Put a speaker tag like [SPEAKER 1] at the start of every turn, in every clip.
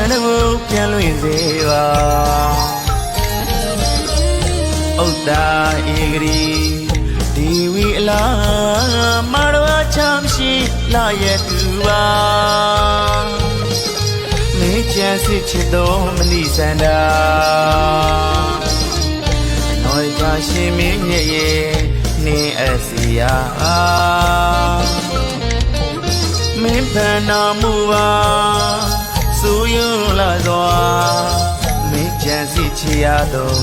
[SPEAKER 1] န်တကူပြန်လွင်စေပါဥဒ္ဒါဧဂရီဒီဝီအလားမတော်ချမ်းရှိလာရဲ့သူပါမေချမ်းစစ်ချစ်တော်မလိစန္ဒာနော်ချရှင်မင်းမြရဲ့နေအစီယာမင်းဖန်တော်မူပါ စူယွန်းလာစွာမင်းချမ်းစစ်ချရတော်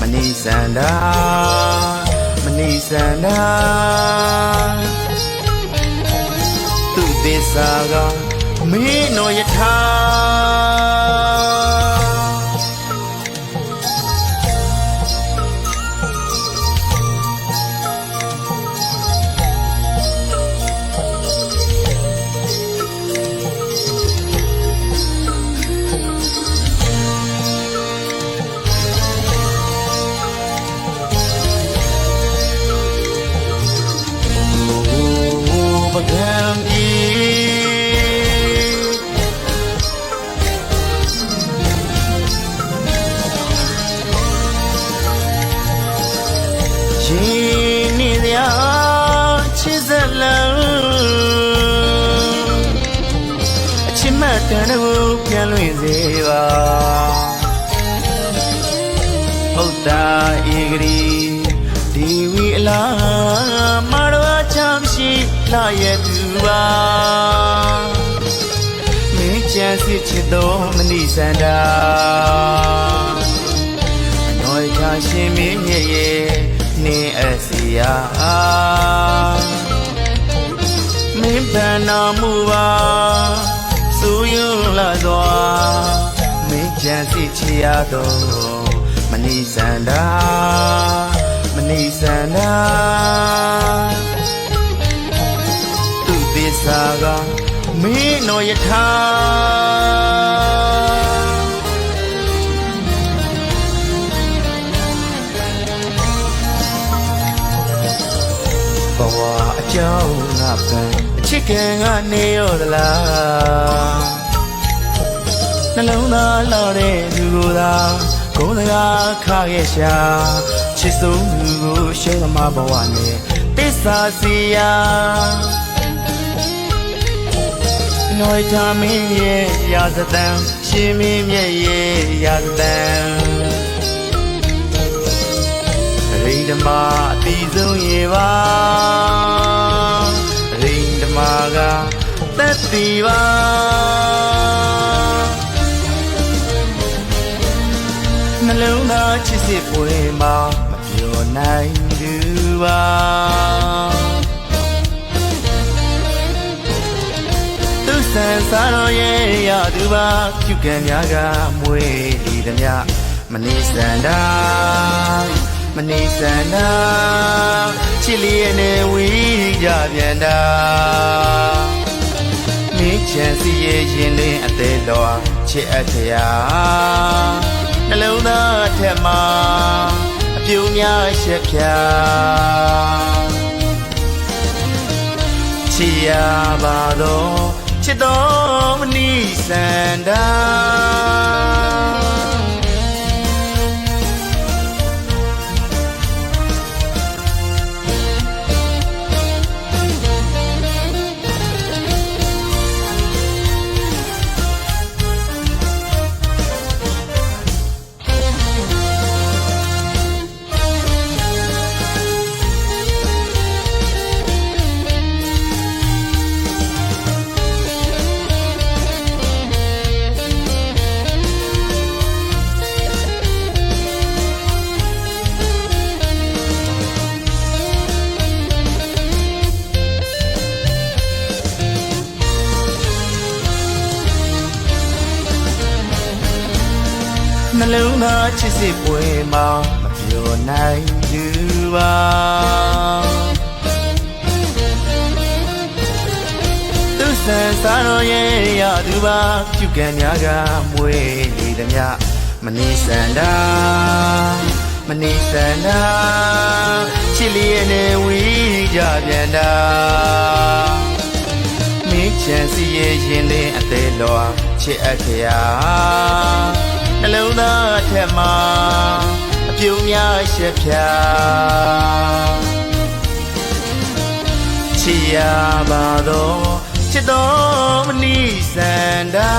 [SPEAKER 1] မနိစန္ဒာမနိစန္ဒာသူသစ္စာကမင်းတော်ယထာ စေပါဟုတ်တာဧဂရီဒီဝီအလားမတော်ချမ်းရှိလာရဲ့သူပါမင်းချမ်းစစ်ချစ်တော်မနိစန္ဒာအနော်ချရှင်မင်းမြရဲ့နေအစီယာမင်းပန်တော်မူပါ ချမ်းစစ်ချရတော်မနိစန္ဒာမနိစန္ဒာသူသစ္စာကမင်းတော်ယထာဘဝအကြောင်းငါပန်အချစ်ခင်ကနေရောသလား နှလုံးသားလော်တဲ့သူကိုသာကိုယ်စကားခခဲ့ရှာချစ်ဆုံးသူကိုရှုံးသမားဘဝနဲ့တစ္ဆာစီယာနော်ချမင်းရဲ့ရာဇသံရှင်မင်းမြတ်ရဲ့ရာဇသံရိဓမာအတိဆုံးရေပါရိဓမာကသက်တီပါ စ်စစ်ပွဲမှာမပြောနိုင်သူပါသူစံစားတော်ရဲ့ရသူပါပြုကံများကမွေလီသည်များမနေစန္ဒာမနေစန္ဒာချစ်လျက်နဲ့ဝီကြပြန်တာမင်းချန်စီရဲ့ရင်လင်းအသေးတော်ချစ်အပ်ထရာ နှလုံးသားထက်မှာအပြူများရှက်ဖြာချစ်ရပါတော့ချစ်တော်မနိစန္ဒာ နှလုံးသားချစ်စစ်ပွဲမှာမပြောနိုင်သူပါသူစံစားတော်ရဲ့ရသူပါပြုကံများကမွေနေသည်များမနေစန္ဒာမနေစန္ဒာချစ်လျက်နဲ့ဝီကြပြန်တာမင်းချန်စီရဲ့ရင်လင်းအသေးလောချစ်အပ်ခရာ နှလုံးသားအထက်မှာအပြုံးများရှက်ဖြာချစ်ရပါတော့ချစ်တော်မနိစန္ဒာ